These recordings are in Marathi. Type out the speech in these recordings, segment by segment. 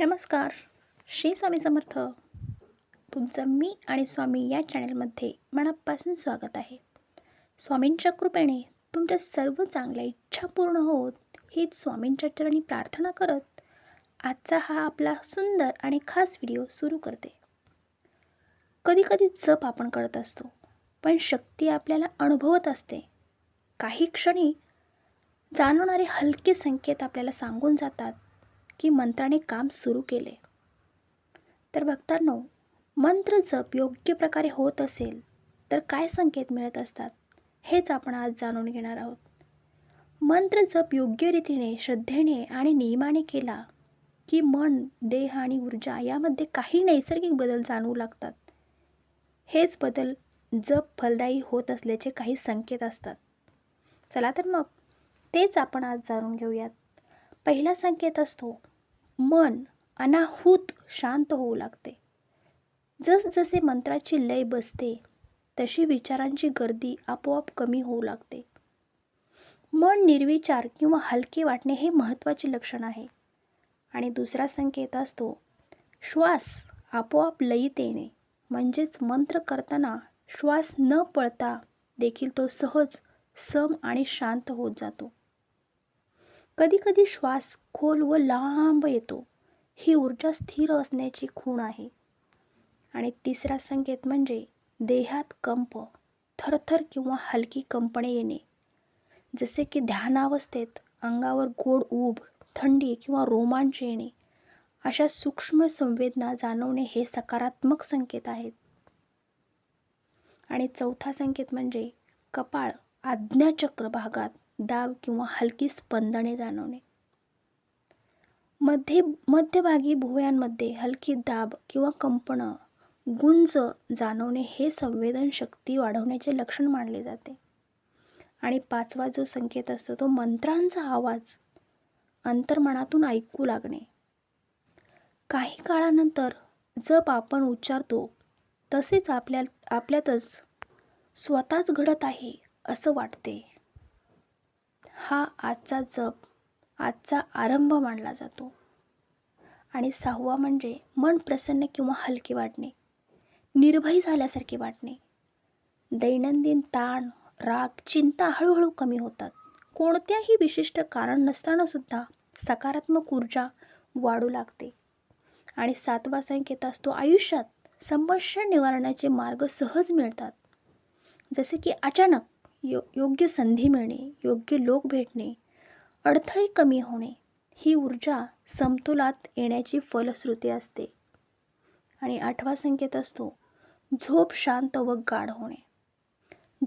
नमस्कार. श्री स्वामी समर्थ. तुमचं मी आणि स्वामी या चॅनलमध्ये मनापासून स्वागत आहे. स्वामींच्या कृपेने तुमच्या सर्व चांगल्या इच्छा पूर्ण होत हीच स्वामींच्या चरणी प्रार्थना करत आजचा हा आपला सुंदर आणि खास व्हिडिओ सुरू करते. कधीकधी जप आपण करत असतो पण शक्ती आपल्याला अनुभवत असते. काही क्षणी जाणवणारे हलके संकेत आपल्याला सांगून जातात. की मंत्राने काम सुरू केले. तर भक्तांनो मंत्र जप योग्य प्रकारे होत असेल तर काय संकेत मिळत असतात हेच आपण आज जाणून घेणार आहोत. मंत्र जप योग्य रीतीने श्रद्धेने आणि नियमाने केला की मन देह आणि ऊर्जा यामध्ये काही नैसर्गिक बदल जाणवू लागतात. हेच बदल जप फलदायी होत असल्याचे काही संकेत असतात. चला तर मग तेच आपण आज जाणून घेऊयात. पहिला संकेत असतो मन अनाहूत शांत होऊ लागते. जसजसे मंत्राची लय बसते तशी विचारांची गर्दी आपोआप कमी होऊ लागते. मन निर्विचार किंवा हलके वाटणे हे महत्त्वाचे लक्षण आहे. आणि दुसरा संकेत असतो श्वास आपोआप लयीत येणे म्हणजेच मंत्र करताना श्वास न पळता देखील तो सहज सम आणि शांत होत जातो. कधीकधी श्वास खोल व लांब येतो. ही ऊर्जा स्थिर असण्याची खूण आहे. आणि तिसरा संकेत म्हणजे देहात कंप थरथर किंवा हलकी कंपणे येणे. जसे की ध्यानावस्थेत अंगावर गोड ऊब थंडी किंवा रोमांच येणे. अशा सूक्ष्म संवेदना जाणवणे हे सकारात्मक संकेत आहेत. आणि चौथा संकेत म्हणजे कपाळ आज्ञाचक्र भागात दाब किंवा हलकी स्पंदने जाणवणे. मध्ये मध्यभागी भुवयांमध्ये हलकी दाब किंवा कंपनं गुंज जाणवणे हे संवेदनशक्ती वाढवण्याचे लक्षण मानले जाते. आणि पाचवा जो संकेत असतो तो मंत्रांचा आवाज अंतर्मनातून ऐकू लागणे. काही काळानंतर जप आपण उच्चारतो तसेच आपल्या आपल्यातच स्वतःच घडत आहे असं वाटते. हा आजचा जप आजचा आरंभ मानला जातो. आणि सहावा म्हणजे मन प्रसन्न किंवा हलके वाटणे निर्भय झाल्यासारखे वाटणे. दैनंदिन ताण राग चिंता हळूहळू कमी होतात. कोणत्याही विशिष्ट कारण नसतानासुद्धा सकारात्मक ऊर्जा वाढू लागते. आणि सातवा संकेत असतो आयुष्यात समस्या निवारणाचे मार्ग सहज मिळतात. जसे की अचानक यो योग्य संधी मिळणे योग्य लोक भेटणे अडथळे कमी होणे ही ऊर्जा समतोलात येण्याची फलश्रुती असते. आणि आठवा संकेत असतो झोप शांत व गाढ होणे.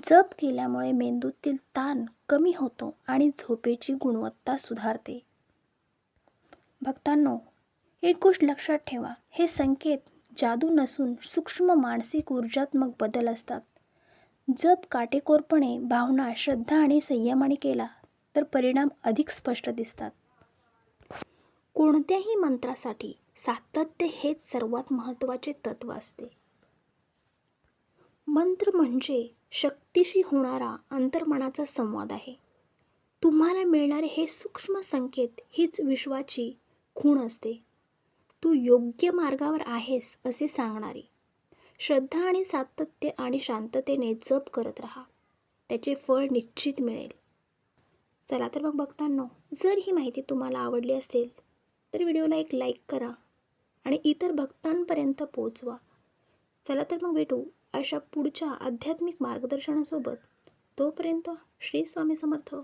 जप केल्यामुळे मेंदूतील ताण कमी होतो आणि झोपेची गुणवत्ता सुधारते. भक्तांनो एक गोष्ट लक्षात ठेवा हे संकेत जादू नसून सूक्ष्म मानसिक ऊर्जात्मक बदल असतात. जप काटेकोरपणे भावना श्रद्धा आणि संयमाने केला तर परिणाम अधिक स्पष्ट दिसतात. कोणत्याही मंत्रासाठी सातत्य हेच सर्वात महत्त्वाचे तत्व असते. मंत्र म्हणजे शक्तीशी होणारा अंतर्मनाचा संवाद आहे. तुम्हाला मिळणारे हे सूक्ष्म संकेत हीच विश्वाची खूण असते. तू योग्य मार्गावर आहेस असे सांगणारी. श्रद्धा आणि सातत्य आणि शांततेने जप करत राहा. त्याचे फळ निश्चित मिळेल. चला तर मग बघताना जर ही माहिती तुम्हाला आवडली असेल तर व्हिडिओला एक लाईक करा आणि इतर भक्तांपर्यंत पोचवा चला तर मग भेटू अशा पुढच्या आध्यात्मिक मार्गदर्शनासोबत. तोपर्यंत श्री स्वामी समर्थ.